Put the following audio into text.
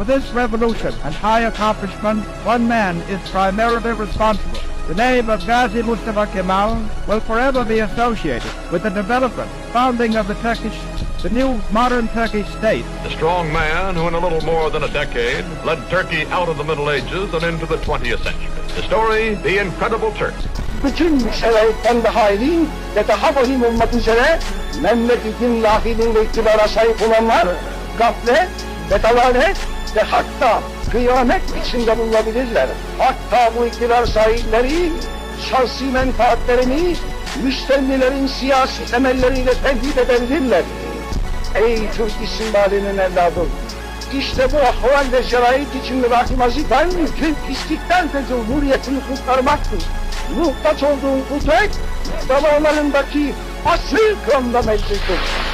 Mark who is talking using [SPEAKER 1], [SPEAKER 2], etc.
[SPEAKER 1] For this revolution and high accomplishment, one man is primarily responsible. The name of Ghazi Mustafa Kemal will forever be associated with the development, founding of the Turkish, the new modern Turkish state.
[SPEAKER 2] The strong man who in a little more than a decade led Turkey out of the Middle Ages and into the 20th century. The story, The Incredible Turk.
[SPEAKER 3] bütün şeraitten daha iyi ve daha vahim olmak üzere memleketin lahidin ve iktidara sahip olanlar gaflet ve dalalet ve hatta kıyamet içinde bulunabilirler. Hatta bu iktidar sahipleri şahsi menfaatlerini müstennilerin siyasi temelleriyle tehdit edebilirler. Ey Türk istimbalinin evladı! İşte bu ahval ve şerait içinde Rahim Azizen Türk istiklal ve cumhuriyetini kurtarmaktır. Muhtaç olduğun kudret, damarlarındaki asıl kanla mevcuttur.